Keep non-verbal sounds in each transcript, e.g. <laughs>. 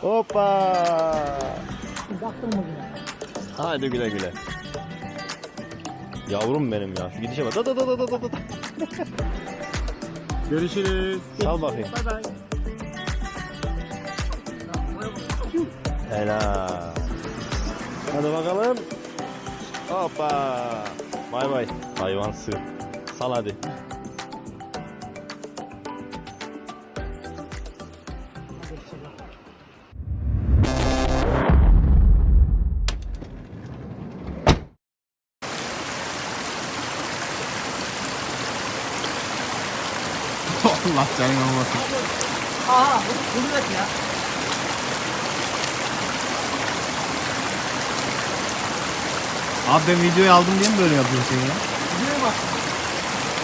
Hoppa. Baktın mı yine? Hadi güle güle. Yavrum benim ya. Şu gidişe bak. Da da da da da da. Görüşürüz. Sal bakayım. Bay bay. Helal. Hadi bakalım. Hoppa. Bay bay. Hayvan sığ. Sal hadi. Allah canım olmasın. Bu, bunu bırak ya. Abi ben videoyu aldım diye mi böyle yapıyorsun sen ya? Videoya bak.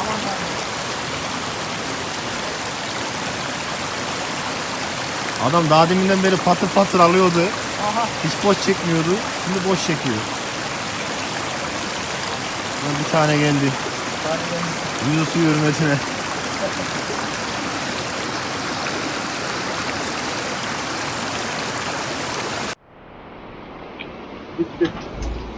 Aman tanrım. Adam daha deminden beri patır patır alıyordu. Aha. Hiç boş çekmiyordu. Şimdi boş çekiyor. Lan bir tane geldi. Yüzü su hürmetine. <laughs>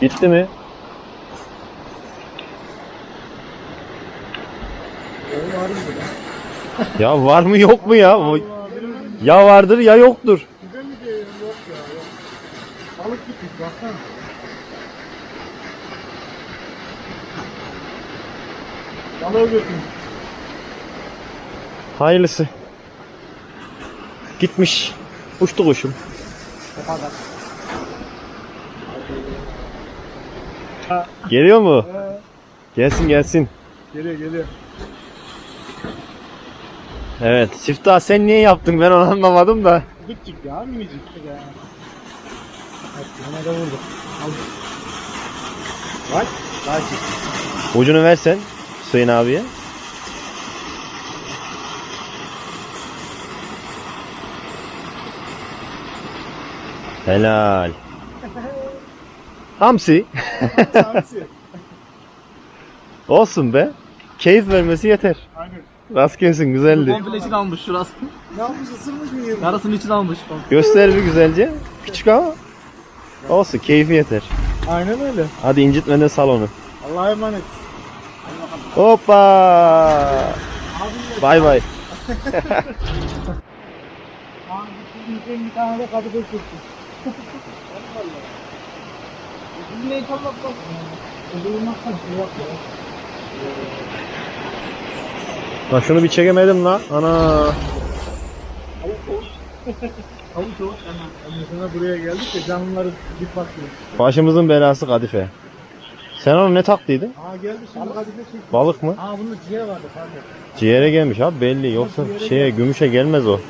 Gitti mi? ya var mı yok mu ya? Ya vardır ya yoktur. Balık gitmiş baksana. Balığı götürmüş. Hayırlısı. Gitmiş. Uçtu kuşum. O kadar. Geliyor mu? Gelsin gelsin. geliyor geliyor. Evet. Siftah sen niye yaptın ben onu anlamadım da. Küçük ya minicik. Ya. Bak yana da vurdu. Al. Bak. Daha çek. Ucunu versen Hüseyin abiye. Helal. Hamsi. Olsun be. Keyif vermesi yeter. Aynen. Rast gelsin güzeldi. Komple için almış şurası. Ne yapmış ısırmış mı yerini? Yarısını için almış. Göster bir güzelce. Küçük ama. Olsun keyfi yeter. Aynen öyle. Hadi incitmeden sal onu. Allah'a emanet. Hoppa. Bay bay. <laughs> Abi bir tane de kadı Bizim neyi kalmak bak. Ödülmezsen şey yok ya. Lan şunu bir çekemedim la. Ana. Tavuk. Ondan sonra buraya geldik de canlıları bir bakıyor. Başımızın belası Kadife. Sen onu ne taktıydın? Aa geldi şimdi kadife çek. Balık mı? Aa bunda ciğer vardı pardon. Ciğere gelmiş abi belli. Yoksa şeye gümüşe gelmez o.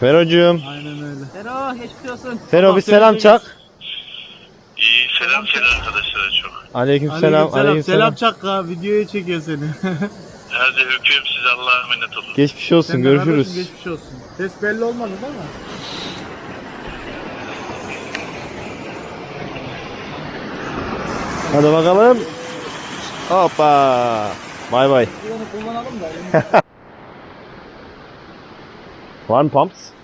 Ferocuğum. Aynen öyle. Sero geçmiş olsun. Fero bir selam çak. İyi selam söyle arkadaşlara çok. Aleyküm selam. Aleyküm selam. Çakka videoya çekiyor seni. <laughs> Hadi öpüyorum sizi Allah'a emanet olun. Geçmiş olsun. Görüşürüz. Geçmiş olsun. Ses belli olmadı değil mi? Hadi bakalım. Hoppa. Bay bay. Bir onu kullanalım da. <laughs> Mı pumps?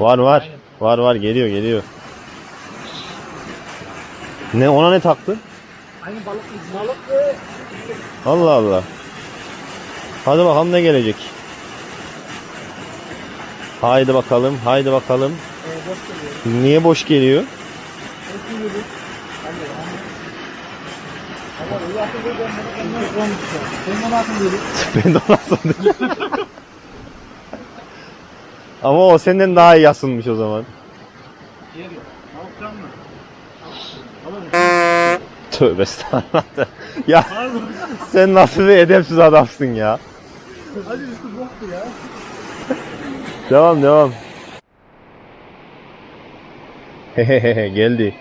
Var var. Var var geliyor geliyor. Ne ona ne taktı? Aynı balık balık ve Allah Allah. Hadi bakalım ne gelecek. Haydi bakalım, haydi bakalım. e, boş geliyor. Niye boş geliyor? Ben bunu kendime <laughs> koymuşum. Sen bana akıl verin. ben de onu sandım. Ama o senden daha iyi yasınmış o zaman. Mı? Tövbe estağfurullah. ya sen nasıl bir edepsiz adamsın ya. Hadi üstü boktu ya. Devam devam. Hehehe geldi.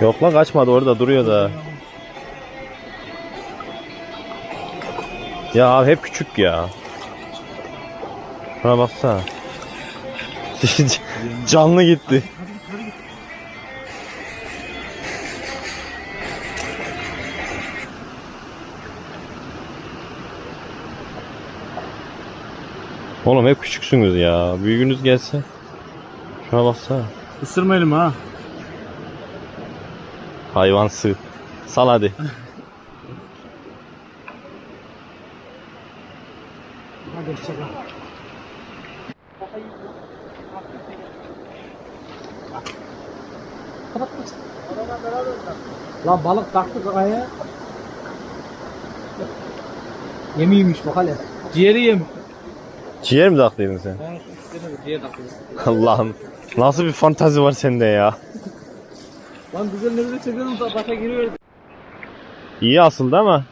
Yok lan kaçmadı orada duruyor da. Ya abi hep küçük ya. Şuna baksana. <laughs> Canlı gitti. Oğlum hep küçüksünüz ya. Büyüğünüz gelse. Şuna baksana. Isırma elimi ha. Hayvansı. Sal hadi. <laughs> Lan balık taktı kafaya. Yemiymiş bak hele. Ciğeri yemiş. Ciğer mi taklıydın sen? Ben ciğer. Allah'ım. Nasıl bir fantazi var sende ya. Lan güzel nerede çekiyorum da başa giriyor. İyi aslında ama.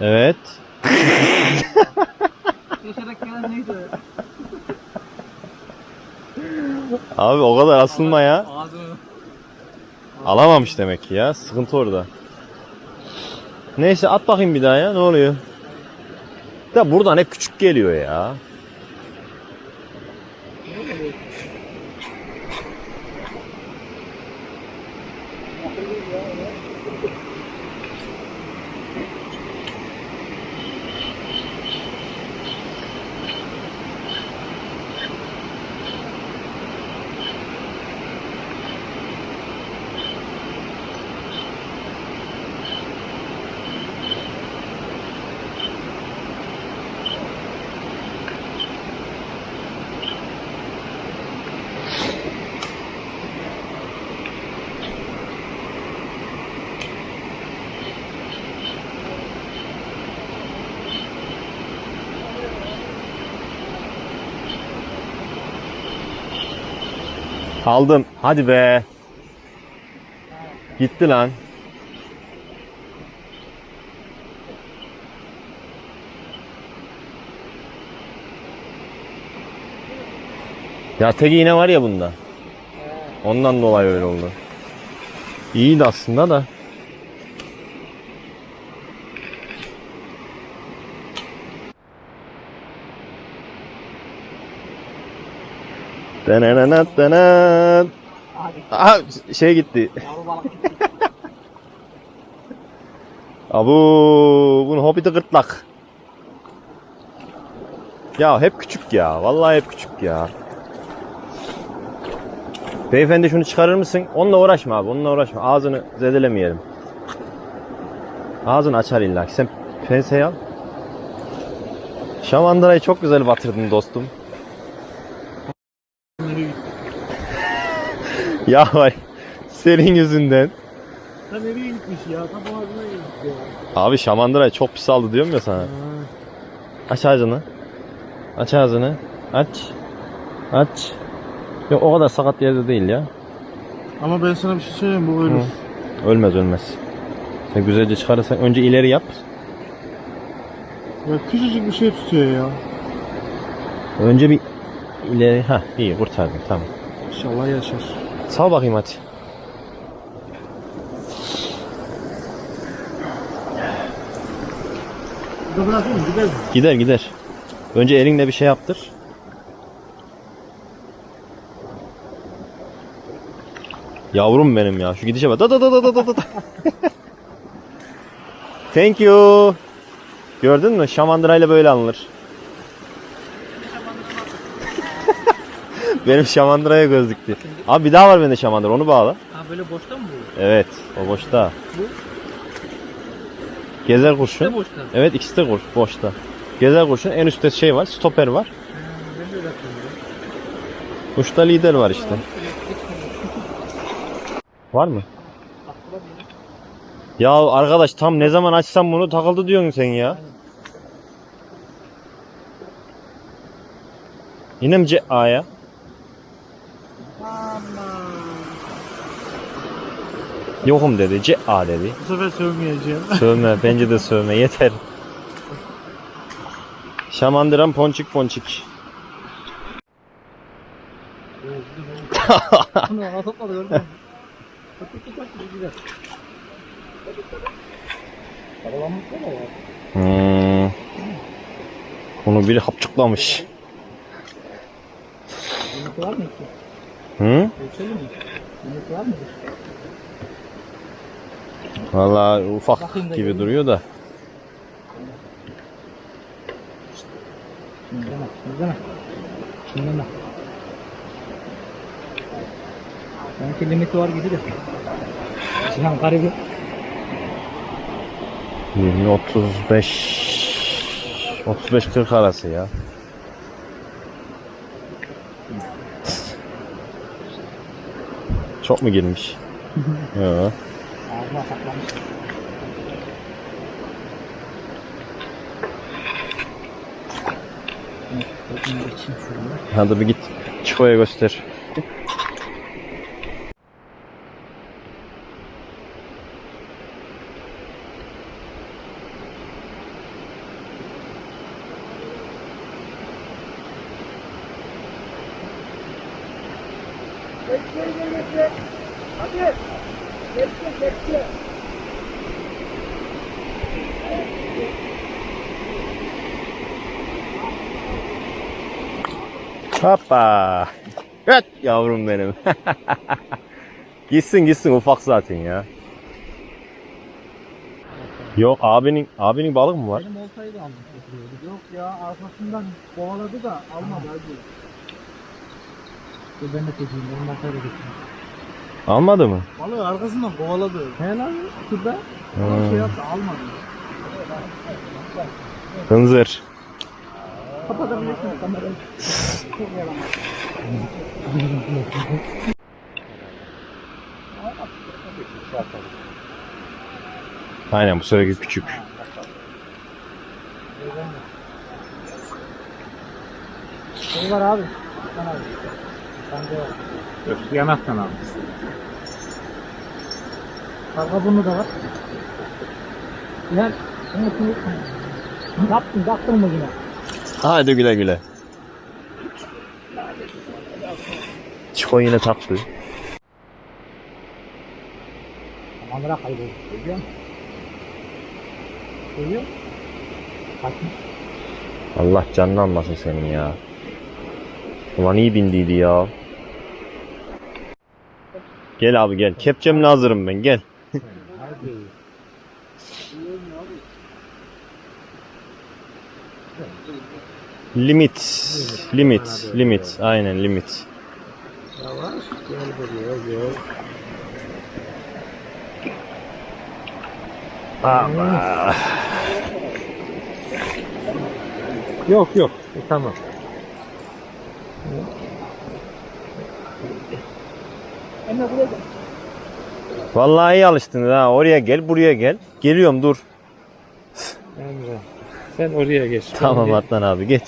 Evet. Yaşarak gelen neydi? Abi o kadar asılma ya. Alamamış demek ki ya. Sıkıntı orada. Neyse at bakayım bir daha ya. Ne oluyor? Da buradan hep küçük geliyor ya. Aldım. Hadi be. Gitti lan. Ya tek iğne var ya bunda. Ondan dolayı öyle oldu. İyiydi aslında da. Denenenat denen. Aha şey gitti. Abu bunu hobide gırtlak. Ya hep küçük ya. Vallahi hep küçük ya. Beyefendi şunu çıkarır mısın? Onunla uğraşma abi. Onunla uğraşma. Ağzını zedelemeyelim. Ağzını açar illa. Sen penseyi al. Şamandırayı çok güzel batırdın dostum. Ya vay. Senin yüzünden. Sen nereye gitmiş ya? Tam ağzına gitmiş ya. Abi şamandırayı çok pis aldı diyorum ya sana. Aç ağzını. Aç ağzını. Aç. Aç. Yok o kadar sakat yerde değil ya. Ama ben sana bir şey söyleyeyim bu ölür. Hı. Ölmez ölmez. Sen güzelce çıkarırsan önce ileri yap. Ya küçücük bir şey tutuyor ya. Önce bir ileri. Ha iyi kurtardın tamam. İnşallah yaşar. Sal bakayım hadi. Gider? Gider. Önce elinle bir şey yaptır. Yavrum benim ya. Şu gidişe bak. Da da da da da da. <laughs> Thank you. Gördün mü? Şamandırayla böyle alınır. <laughs> benim şamandıraya göz dikti. Abi bir daha var bende şamandıra. Onu bağla. Ha böyle boşta mı bu? Evet. O boşta. Bu? Gezer kurşun. Ne boşta? Evet ikisi de boş, boşta. Gezer kurşun en üstte şey var. Stoper var. Ben de öyle ya. Uçta lider var işte. <laughs> Var mı? Ya arkadaş tam ne zaman açsam bunu takıldı diyorsun sen ya. Yine mi CA'ya? Yokum dedi. CA dedi. Bu sefer sövmeyeceğim. <laughs> Sövme. Bence de sövme. Yeter. Şamandıran ponçik ponçik. Hmm. Onu biri hapçıklamış. Yemek var mı ki? Hı? Ölçelim mi? Yemek var mı? Valla ufak Bakayım gibi göreyim. duruyor da. Şundan al, şundan al. Sanki limiti var gibi de. Sinan garibi. 20 35 35 40 arası ya. Çok mu girmiş? <laughs> Yok. Ağzına saklamış. Hadi bir git. Çiko'ya göster. Hoppa. Evet yavrum benim. <laughs> gitsin gitsin ufak zaten ya. Yok abinin abinin balık mı var? Benim olsaydı almış götürüyordu. Yok ya arkasından kovaladı da almadı hacı. Dur ben de çekeyim benim masaya da getireyim. Almadı mı? Balığı arkasından kovaladı. He lan şurada. Hmm. Şey yaptı almadı. Hınzır. Kapatabilirsiniz kamerayı. Çok yalan. Aynen bu sefer küçük. Şey var abi. Sen abi. Bende var. Yok yanaktan al. Karga burnu da var. Yani. Ne yaptın? Baktın mı yine? Hadi güle güle. Çiko yine taktı. Kamera kayboldu. Görüyor musun? Görüyor musun? Kaçmış. Allah canını almasın senin ya. Ulan iyi bindiydi ya. Gel abi gel. Kepçemle hazırım ben gel. <laughs> Limit. Limit. Limit. Aynen limit. Yavaş gel buraya gel. Ama. Yok yok. E, tamam. Vallahi iyi alıştınız ha. Oraya gel, buraya gel. Geliyorum dur. Sen oraya geç. Tamam Adnan abi geç.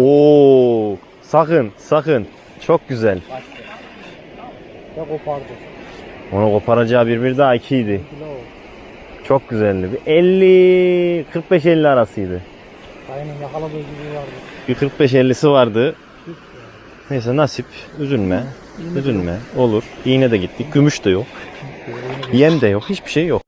Oo, sakın, sakın. Çok güzel. Ya kopardı. Onu koparacağı bir bir daha ikiydi. Çok güzeldi. Bir 50 45 50 arasıydı. Dayının yakaladığı gibi vardı. Bir 45 50'si vardı. Neyse nasip. Üzülme. Üzülme. Olur. İğne de gitti. Gümüş de yok. Yem de yok. Hiçbir şey yok.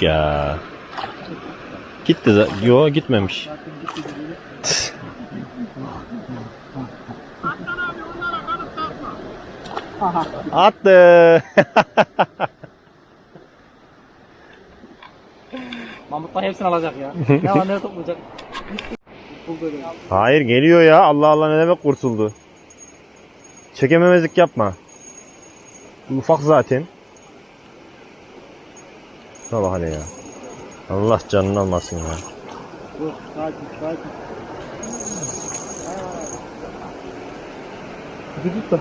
Küçük ya. Gitti zaten. Yo gitmemiş. Attı. Mahmut da hepsini alacak ya. <laughs> ne var ne toplayacak? Hayır geliyor ya. Allah Allah ne demek kurtuldu. Çekememezlik yapma. Ufak zaten. Şuna bak hele ya. Allah canını almasın ya. Dur sakin sakin. Bir tut da.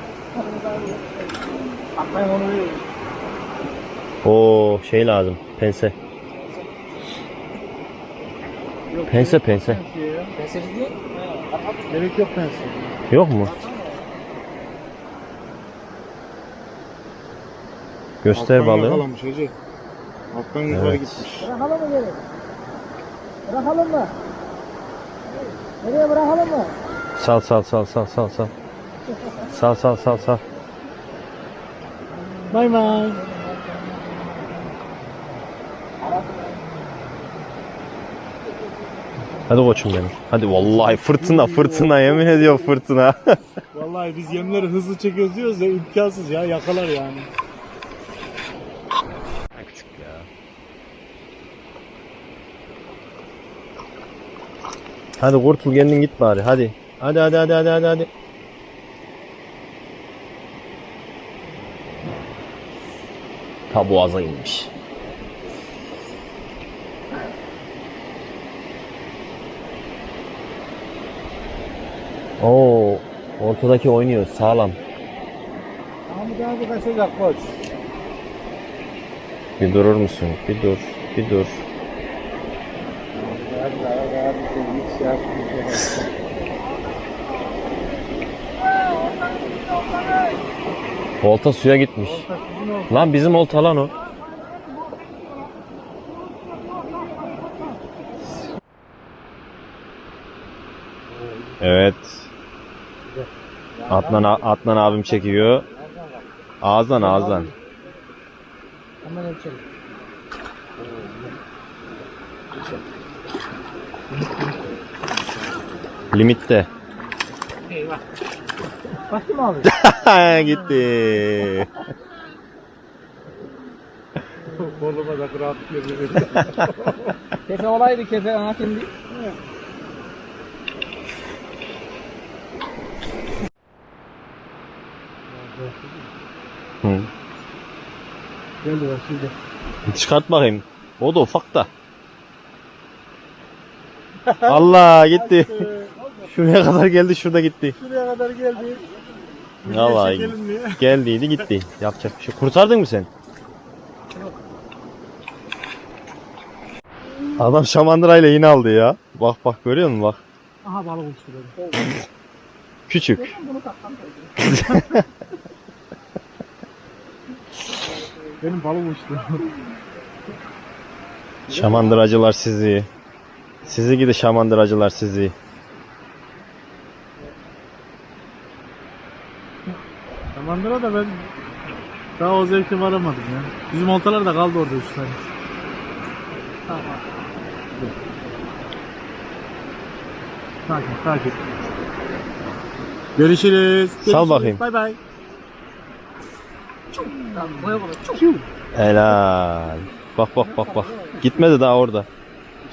Atlayın onu veriyorum. Oo şey lazım. Pense. Pense pense. Penseli değil. Gerek yok pense. Yok mu? Göster balığı. Yakalamış hacı. Yukarı Evet. gitmiş. Bırakalım mı geri? Bırakalım mı? Nereye bırakalım mı? Sal sal sal sal sal sal. Sal sal sal sal. Bay bay. Hadi koçum benim. Hadi vallahi fırtına fırtına yemin ediyorum fırtına. <laughs> Vallahi biz yemleri hızlı çekiyoruz diyoruz ya imkansız ya yakalar yani. Küçük ya. Hadi kurtul kendin git bari hadi. Hadi hadi hadi hadi hadi hadi. Ta boğaza inmiş. Oo, ortadaki oynuyor sağlam. Mahmut abi kaçacak koç. Bir durur musun? Bir dur, bir dur. Olta suya gitmiş. Lan bizim olta lan o. Evet. Adnan, Adnan abim çekiyor. Ağızdan ağızdan. Hemen ölçelim. Limitte. Eyvah. Baktın mı abi? <laughs> Gitti. Koluma da rahat görüyorum. <laughs> Kefe olaydı kefe ana şimdi. Hı. Geliyor şimdi. Çıkart bakayım. O da ufak da. <laughs> Allah gitti. Şuraya kadar geldi şurada gitti. Şuraya kadar geldi. Vallahi <laughs> geldiydi gitti. Yapacak bir şey. Kurtardın mı sen? Adam şamandırayla yine aldı ya. Bak bak görüyor musun bak. Aha balık uçtu. Küçük. <laughs> Benim balık uçtu. Şamandıracılar sizi. Sizi gidi şamandıracılar sizi. Samandıra da ben daha o zevke varamadım ya. Bizim oltalar da kaldı orada üç tane. Tamam. Sakin sakin. Görüşürüz. Sal Görüşürüz. bakayım. Bay bay. Helal. Bak bak bak bak. Gitmedi daha orada.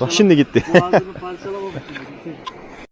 Bak şimdi gitti. Boğazını parçalamamışsın. <laughs>